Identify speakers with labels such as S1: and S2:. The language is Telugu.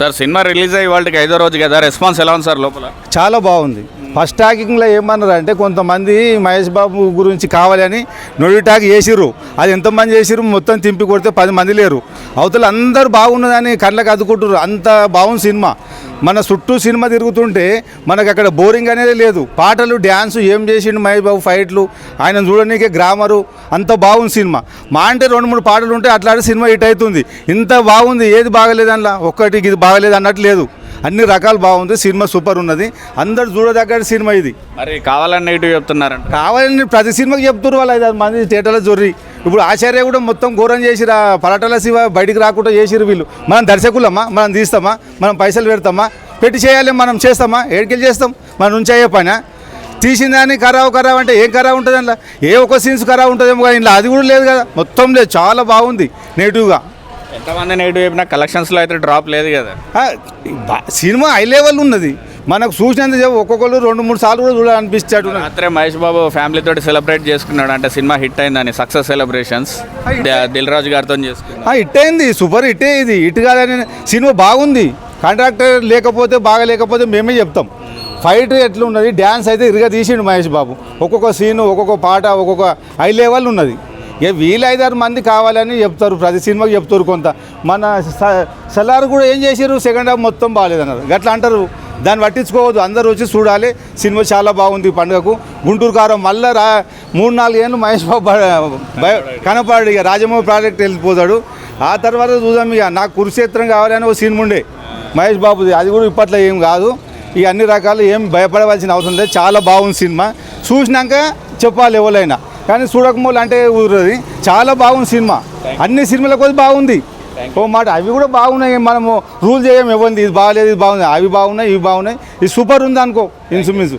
S1: సార్ సినిమా రిలీజ్ అయ్యి వాళ్ళకి ఐదో రోజు కదా రెస్పాన్స్ ఎలా ఉంది సార్ లోపల?
S2: చాలా బాగుంది. ఫస్ట్ టాకింగ్లో ఏమన్నారు అంటే కొంతమంది మహేష్ బాబు గురించి కావాలని నొడి టాక్ చేసిర్రు. అది ఎంతమంది చేసిర్రు? మొత్తం తింపి కొడితే పది మంది లేరు. అవతల అందరూ బాగున్నదని కళ్ళకి అద్దుకుంటారు అంత బాగుంది సినిమా. మన చుట్టూ సినిమా తిరుగుతుంటే మనకు అక్కడ బోరింగ్ అనేది లేదు. పాటలు డ్యాన్స్ ఏం చేసిండు మహేష్ బాబు ఫైట్లు? ఆయన చూడనీకే గ్రామరు. అంత బాగుంది సినిమా. మా అంటే రెండు మూడు పాటలు ఉంటే అట్లాంటి సినిమా హిట్ అవుతుంది. ఇంత బాగుంది ఏది బాగలేదు అందులో ఒక్కటి ఇది బాగలేదు అన్నట్టు లేదు. అన్ని రకాలు బాగుంది సినిమా సూపర్ ఉన్నది. అందరు చూడదగ్గ సినిమా ఇది.
S1: మరి కావాలని నెగిటివ్ చెప్తున్నారంట.
S2: కావాలని ప్రతి సినిమాకి చెప్తున్నారు వాళ్ళు ఐదు ఆరు మంది థియేటర్లో జొర్రి. ఇప్పుడు ఆచార్య కూడా మొత్తం ఘోరం చేసిరా పలాటల శివ బయటికి రాకుండా చేసిరు వీళ్ళు. మనం దర్శకులమ్మా మనం తీస్తామా? మనం పైసలు పెడతామా? పెట్టి చేయాలి మనం చేస్తామా? ఏడికెళ్ళి చేస్తాం? మన అయ్యే పనా తీసిన దాన్ని ఖరాబ్ ఖరాబ్ అంటే ఏం ఖరాబ్ ఉంటుంది అందులో? ఏ ఒక్క సీన్స్ ఖరాబ్ ఉంటుందేమో కానీ ఇలా అది కూడా లేదు కదా. మొత్తం లేదు చాలా బాగుంది నెగిటివ్గా.
S1: ఎంతమంది నెగిటివ్ చెప్పినా కలెక్షన్స్లో అయితే డ్రాప్ లేదు కదా.
S2: సినిమా హై లెవెల్ ఉన్నది. మనకు చూసినంత ఒక్కొక్కరు రెండు మూడు సార్లు కూడా చూడాలనిపిస్తాడు
S1: రాత్రే మహేష్ బాబు ఫ్యామిలీ తోటి సెలబ్రేట్ చేసుకున్నాడు అంటే సినిమా హిట్ అయిందని సక్సెస్ సెలబ్రేషన్స్ దిల్ రాజు గారితో చేసుకున్నాడు.
S2: హిట్ అయింది సూపర్ హిట్ ఇది. హిట్ కాదని సినిమా బాగుంది. కాంట్రాక్టర్ లేకపోతే బాగా లేకపోతే మేమే చెప్తాం. ఫైట్ ఎట్లా ఉన్నది? డ్యాన్స్ అయితే ఇరుగా తీసిండు మహేష్ బాబు. ఒక్కొక్క సీను ఒక్కొక్క పాట ఒక్కొక్క హై లెవెల్ ఉన్నది. ఇక వీళ్ళు ఐదారు మంది కావాలని చెప్తారు ప్రతి సినిమాకి చెప్తారు కొంత. మన సలార్ కూడా ఏం చేసారు సెకండ్ హాఫ్ మొత్తం బాగాలేదన్నారు. గట్లా అంటారు. దాన్ని పట్టించుకోవద్దు. అందరూ వచ్చి చూడాలి. సినిమా చాలా బాగుంది ఈ పండుగకు. గుంటూరు కారం మళ్ళీ రా మూడు నాలుగు ఏళ్ళు మహేష్ బాబు కనపడు ఇక. రాజమౌళి ప్రాజెక్ట్ వెళ్ళిపోతాడు. ఆ తర్వాత చూద్దాం ఇక. నాకు కురుక్షేత్రం కావాలని ఒక సినిమా ఉండే. మహేష్ బాబుది. అది కూడా ఇప్పట్లో ఏం కాదు. ఇక అన్ని రకాలు ఏం భయపడవలసిన అవసరం లేదు. చాలా బాగుంది సినిమా. చూసినాక చెప్పాలి ఎవరైనా. కానీ చూడకమూలు అంటే ఊరది. చాలా బాగుంది సినిమా. అన్ని సినిమాల కొద్ది బాగుంది. ఓ మాట అవి కూడా బాగున్నాయి మనము రూల్ చేయం ఇవ్వండి ఇది బాగలేదు ఇది బాగుంది అవి బాగున్నాయి ఇవి బాగున్నాయి. ఇది సూపర్ ఉంది అనుకో ఇన్సుమిన్స్